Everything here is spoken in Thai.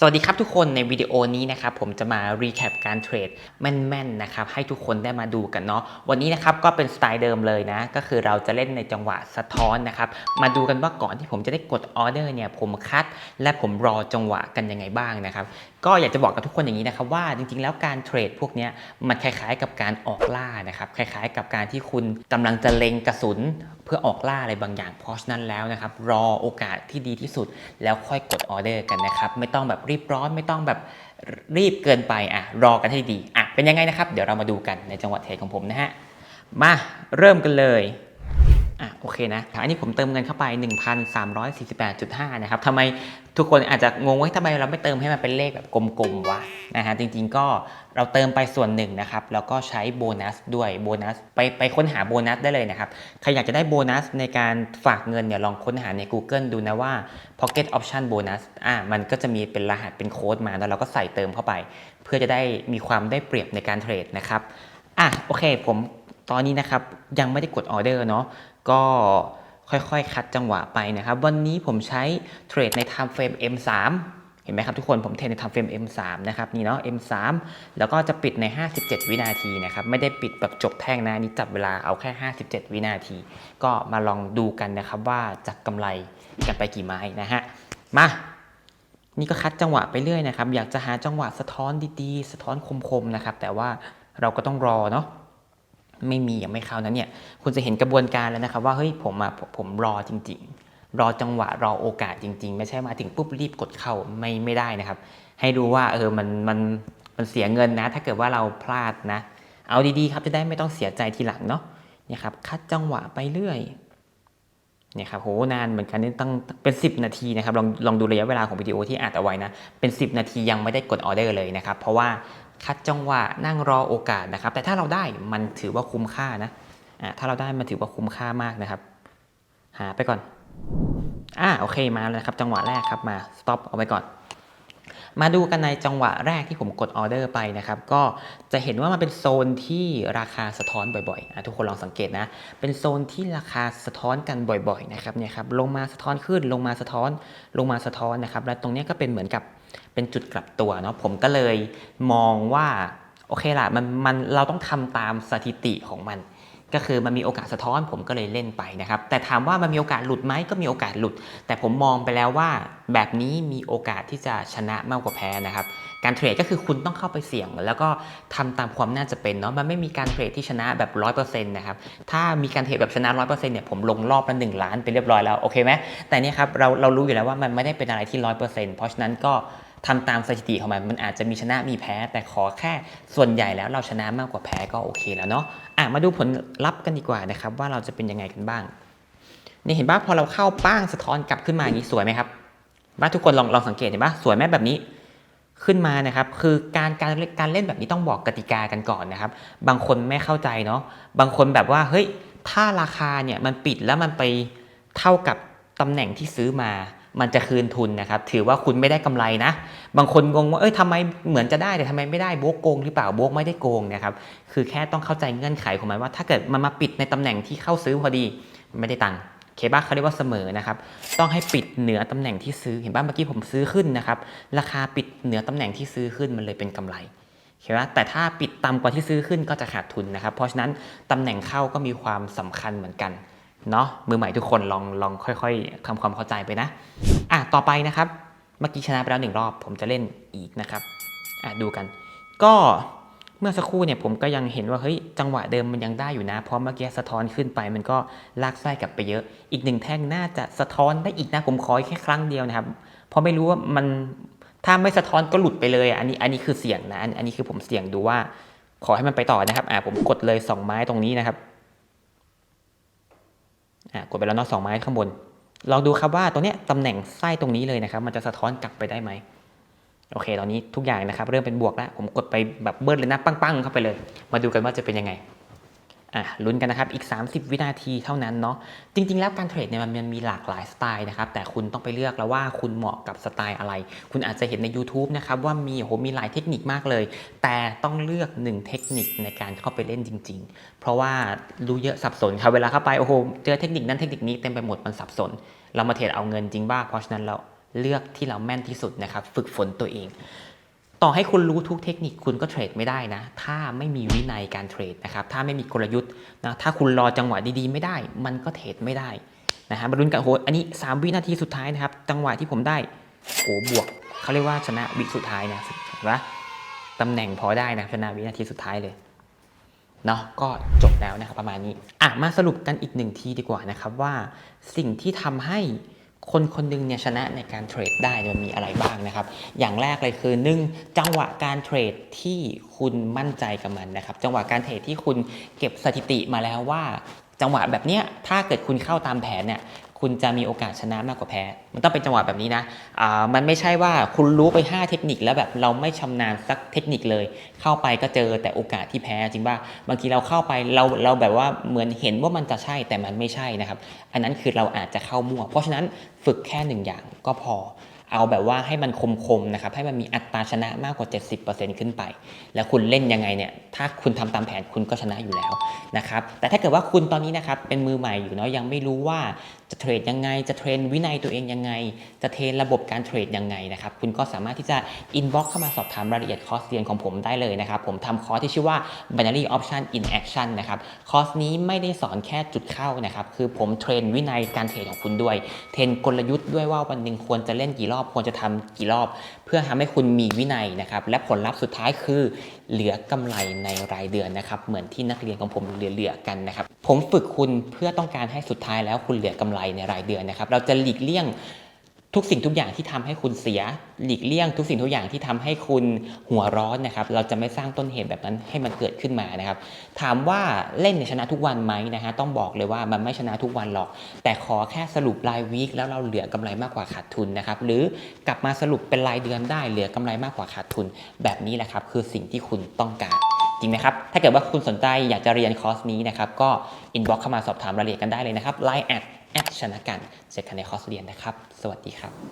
สวัสดีครับทุกคนในวิดีโอนี้นะครับผมจะมารีแคปการเทรดแม่นๆนะครับให้ทุกคนได้มาดูกันเนาะวันนี้นะครับก็เป็นสไตล์เดิมเลยนะ ก็คือเราจะเล่นในจังหวะสะท้อนนะครับมาดูกันว่าก่อนที่ผมจะได้กดออเดอร์เนี่ยผมคัด และผมรอจังหวะกันยังไงบ้างนะครับก็อยากจะบอกกับทุกคนอย่างนี้นะครับว่าจริงๆแล้วการเทรดพวกนี้มันคล้ายๆกับการออกล่านะครับคล้ายๆ กับการที่คุณกำลังจะเล็งกระสุน พื่อออกล่าอะไรบางอย่างเพราะฉะนั้นแล้วนะครับ รอโอกาสที่ดีที่สุด แล้วค่อยกดออเดอร์กันนะครับ ไม่ต้องแบบรีบร้อนไม่ต้องแบบรีบเกินไปอะรอกันให้ดีอะเป็นยังไงนะครับ เดี๋ยวเรามาดูกันในจังหวะเทรดของผมนะฮะมาเริ่มกันเลย อะโอเคนะอันนี้ผมเติมเงินเข้าไป 1,348.5 นะครับทำไมทุกคนอาจจะงงว่าทำไมเราไม่เติมให้มันเป็นเลขแบบกลมๆวะนะฮะจริงๆก็เราเติมไปส่วนหนึ่งนะครับแล้วก็ใช้โบนัสด้วยโบนัสไปไปค้นหาโบนัสได้เลยนะครับใครอยากจะได้โบนัสในการฝากเงินเนี่ยลองค้นหาใน Google ดูนะว่า Pocket Option Bonus อะมันก็จะมีเป็นรหัสเป็นโค้ดมาแล้วเราก็ใส่เติมเข้าไป เพื่อจะได้มีความได้เปรียบในการเทรดนะครับอะโอเค ผม ตอนนี้นะครับยังไม่ได้กดออเดอร์เนาะก็ค่อยๆ คัดจังหวะไปนะครับ วันนี้ผมใช้เทรดใน time frame M3 เห็นไหมครับทุกคนผมเทรดใน time frame M3 นะครับนี่เนาะ M3 แล้วก็จะปิดใน 57 วินาทีนะครับไม่ได้ปิดแบบจบแท่งนะนี่จับเวลาเอาแค่ 57 วินาที ก็มาลองดูกันนะครับว่าจะกำไรกันไปกี่ไม้นะฮะมานี่ก็คัดจังหวะไปเรื่อยนะครับ อยากจะหาจังหวะสะท้อนดีๆ สะท้อนคมๆนะครับ แต่ว่าเราก็ต้องรอเนาะ ไม่มียังไม่เข้านั้นเนี่ยคุณจะเห็นกระบวนการแล้วนะครับว่าเฮ้ยผมอะผมผมรอจริง ๆ รอจังหวะรอโอกาสจริง ๆ ไม่ใช่มาถึงปุ๊บรีบกดเข้าไม่ไม่ได้นะครับ ให้ดูว่าเออมันมันมันเสียเงินนะ ถ้าเกิดว่าเราพลาดนะ เอาดีๆครับจะได้ไม่ต้องเสียใจทีหลังเนาะเนี่ยครับคัดจังหวะไปเรื่อยเนี่ยครับโหนานเหมือนกันนี่ตั้งเป็น 10 นาทีนะครับลองลองดูระยะเวลาของวิดีโอที่อัดเอาไว้นะเป็น 10 นาทียังไม่ได้กดออเดอร์เลยนะครับเพราะว่า คัดจังหวะนั่งรอโอกาสนะครับ แต่ถ้าเราได้มันถือว่าคุ้มค่านะอ่าถ้าเราได้มันถือว่าคุ้มค่ามากนะครับ หาไปก่อนอ่าโอเคมาแล้วนะครับ จังหวะแรกครับมาสต็อปเอาไว้ก่อน มาดูกันในจังหวะแรกที่ผมกดออเดอร์ไปนะครับ ก็จะเห็นว่ามันเป็นโซนที่ราคาสะท้อนบ่อยๆอะทุกคนลองสังเกตนะ เป็นโซนที่ราคาสะท้อนกันบ่อยๆนะครับเนี่ยครับลงมาสะท้อนขึ้นลงมาสะท้อนลงมาสะท้อนนะครับ และตรงนี้ก็เป็นเหมือนกับเป็นจุดกลับตัวเนาะผมก็เลยมองว่าโอเคละมันมันเราต้องทำตามสถิติของมัน ก็คือมันมีโอกาสสะท้อนผมก็เลยเล่นไปนะครับ แต่ถามว่ามันมีโอกาสหลุดไหมก็มีโอกาสหลุด แต่ผมมองไปแล้วว่าแบบนี้มีโอกาสที่จะชนะมากกว่าแพ้นะครับ การเทรดก็คือคุณต้องเข้าไปเสี่ยง แล้วก็ทำตามความน่าจะเป็นเนาะมันไม่มีการเทรดที่ชนะแบบร้อยเปอร์เซ็นต์นะครับถ้ามีการเทรดแบบชนะร้อยเปอร์เซ็นต์เนี่ยผมลงรอบละหนึ่งล้านไปเรียบร้อยแล้วโอเคไหมแต่นี่ครับเราเรารู้อยู่แล้วว่ามันไม่ได้เป็นอะไรที่ร้อยเปอร์เซ็นต์เพราะฉะนั้นก็ ทำตามสถิติของมัน มันอาจจะมีชนะมีแพ้ แต่ขอแค่ส่วนใหญ่แล้วเราชนะมากกว่าแพ้ก็โอเคแล้วเนาะอะมาดูผลลัพธ์กันดีกว่านะครับ ว่าเราจะเป็นยังไงกันบ้าง นี่เห็นป่ะพอเราเข้าป้างสะท้อนกลับขึ้นมาอย่างนี้สวยไหมครับว่าทุกคนลองลองสังเกตเห็นป่ะสวยไหมแบบนี้ขึ้นมานะครับคือการการการเล่นแบบนี้ต้องบอกกติกากันก่อนนะครับ บางคนไม่เข้าใจเนาะบางคนแบบว่าเฮ้ยถ้าราคาเนี่ยมันปิดแล้วมันไปเท่ากับตำแหน่งที่ซื้อมา มันจะคืนทุนนะครับ ถือว่าคุณไม่ได้กำไรนะ บางคนงงว่าเอ้ยทำไมเหมือนจะได้แต่ทำไมไม่ได้โบกโกงหรือเปล่าโบกไม่ได้โกงนะครับ คือแค่ต้องเข้าใจเงื่อนไขของมันว่า ถ้าเกิดมันมาปิดในตำแหน่งที่เข้าซื้อพอดีไม่ได้ตังค์เคบ้าเขาเรียกว่าเสมอนะครับ ต้องให้ปิดเหนือตำแหน่งที่ซื้อ เห็นป่ะเมื่อกี้ผมซื้อขึ้นนะครับ ราคาปิดเหนือตำแหน่งที่ซื้อขึ้นมันเลยเป็นกำไรเห็นไหมแต่ถ้าปิดต่ำกว่าที่ซื้อขึ้นก็จะขาดทุนนะครับ เพราะฉะนั้นตำแหน่งเข้าก็มีความสำคัญเหมือนกัน เนาะมือใหม่ทุกคนลองลองค่อยๆทำความเข้าใจไปนะอะต่อไปนะครับ เมื่อกี้ชนะไปแล้วหนึ่งรอบ ผมจะเล่นอีกนะครับอะดูกัน ก็เมื่อสักครู่เนี่ยผมก็ยังเห็นว่าเฮ้ยจังหวะเดิมมันยังได้อยู่นะ เพราะเมื่อกี้สะท้อนขึ้นไปมันก็ลากไส้กลับไปเยอะ อีกหนึ่งแท่งน่าจะสะท้อนได้อีกนะผมขอแค่ครั้งเดียวนะครับ เพราะไม่รู้ว่ามันถ้าไม่สะท้อนก็หลุดไปเลยอะอันนี้อันนี้คือเสี่ยงนะอันนี้คือผมเสี่ยงดูว่า ขอให้มันไปต่อนะครับอ่าผมกดเลยสองไม้ตรงนี้นะครับ กดไปแล้วนอตสองไม้ข้างบน ลองดูครับว่าตรงเนี้ยตำแหน่งไส้ตรงนี้เลยนะครับ มันจะสะท้อนกลับไปได้ไหมโอเค ตอนนี้ทุกอย่างนะครับ เริ่มเป็นบวกแล้ว ผมกดไปแบบเบิ้ลเลยนะ ปั้งๆเข้าไปเลย มาดูกันว่าจะเป็นยังไง อะลุ้นกันนะครับ อีก 30 วินาทีเท่านั้นเนาะจริง ๆ แล้วการเทรดเนี่ยมันมีหลากหลายสไตล์นะครับแต่คุณต้องไปเลือกแล้วว่าคุณเหมาะกับสไตล์อะไร คุณอาจจะเห็นใน YouTube นะครับว่ามีโหมีหลายเทคนิคมากเลย แต่ต้องเลือกหนึ่งเทคนิคในการเข้าไปเล่นจริง ๆ เพราะว่ารู้เยอะสับสนครับเวลาเข้าไปโอ้โหเจอเทคนิคนั้นเทคนิคนี้เต็มไปหมดมันสับสน เรามาเทรดเอาเงินจริงบ้าเพราะฉะนั้นเราเลือกที่เราแม่นที่สุดนะครับฝึกฝนตัวเอง ต่อให้คุณรู้ทุกเทคนิคคุณก็เทรดไม่ได้นะ ถ้าไม่มีวินัยการเทรดนะครับ ถ้าไม่มีกลยุทธ์นะถ้าคุณรอจังหวะดีๆ ไม่ได้ มันก็เทรดไม่ได้นะฮะมาลุ้นกันโหอันนี้ 3 วินาทีสุดท้ายนะครับ จังหวะที่ผมได้โอ้บวกเขาเรียกว่าชนะวิสุดท้ายนะเห็นปะตำแหน่งพอได้นะชนะวินาทีสุดท้ายเลยเนาะก็จบแล้วนะครับประมาณนี้อะมาสรุปกันอีกหนึ่งทีดีกว่านะครับว่าสิ่งที่ทำให้ คนคนหนึงเนี่ยชนะในการเทรดได้มันมีอะไรบ้างนะครับ อย่างแรกเลยคือหนึ่งจังหวะการเทรดที่คุณมั่นใจกับมันนะครับ จังหวะการเทรดที่คุณเก็บสถิติมาแล้วว่า จังหวะแบบเนี้ยถ้าเกิดคุณเข้าตามแผนเนี่ย คุณจะมีโอกาสชนะมากกว่าแพ้ มันต้องเป็นจังหวะแบบนี้นะอ่ามันไม่ใช่ว่าคุณรู้ไป 5 เทคนิคแล้วแบบเราไม่ชำนาญสักเทคนิคเลย เข้าไปก็เจอแต่โอกาสที่แพ้จริงว่าบางทีเราเข้าไปเราเราแบบว่าเหมือนเห็นว่ามันจะใช่แต่มันไม่ใช่นะครับ อันนั้นคือเราอาจจะเข้ามั่ว เพราะฉะนั้นฝึกแค่หนึ่งอย่างก็พอ เอาแบบว่าให้มันคมๆนะครับให้มันมีอัตราชนะมากกว่า 70%ขึ้นไป แล้วคุณเล่นยังไงเนี่ยถ้าคุณทำตามแผนคุณก็ชนะอยู่แล้วนะครับแต่ถ้าเกิดว่าคุณตอนนี้นะครับเป็นมือใหม่อยู่เนาะยังไม่รู้ว่าจะเทรดยังไง จะเทรนวินัยตัวเองยังไง จะเทรนระบบการเทรดยังไงนะครับคุณก็สามารถที่จะอินบ็อกเข้ามาสอบถามรายละเอียดคอร์สเรียนของผมได้เลยนะครับผมทำคอร์สที่ชื่อว่า binary option in action นะครับคอร์สนี้ไม่ได้สอนแค่จุดเข้านะครับคือผมเทรนวินัยการเทรดของคุณด้วย เทรนกลยุทธ์ด้วยว่าวันหนึ่งควรจะเล่นกี่รอบควรจะทำกี่รอบ เพื่อทำให้คุณมีวินัยนะครับ และผลลัพธ์สุดท้ายคือ เหลือกำไรในรายเดือนนะครับ เหมือนที่นักเรียนของผมเหลือๆกันนะครับ ผมฝึกคุณเพื่อต้องการให้สุดท้ายแล้วคุณเหลือกำไรในรายเดือนนะครับ เราจะหลีกเลี่ยง ทุกสิ่งทุกอย่างที่ทำให้คุณเสียหลีกเลี่ยง ทุกสิ่งทุกอย่างที่ทำให้คุณหัวร้อนนะครับ เราจะไม่สร้างต้นเหตุแบบนั้นให้มันเกิดขึ้นมานะครับ ถามว่าเล่นชนะทุกวันไหมนะฮะต้องบอกเลยว่ามันไม่ชนะทุกวันหรอก แต่ขอแค่สรุปรายวีคแล้วเราเหลือกำไรมากกว่าขาดทุนนะครับหรือกลับมาสรุปเป็นรายเดือนได้เหลือกำไรมากกว่าขาดทุน แบบนี้แหละครับคือสิ่งที่คุณต้องการจริงไหมครับ ถ้าเกิดว่าคุณสนใจอยากจะเรียนคอร์สนี้นะครับ ก็อินบ็อกเข้ามาสอบถามรายละเอียดกันได้เลยนะครับ Line แอดชนะกันเจอกันในคอร์สเรียนนะครับ สวัสดีครับ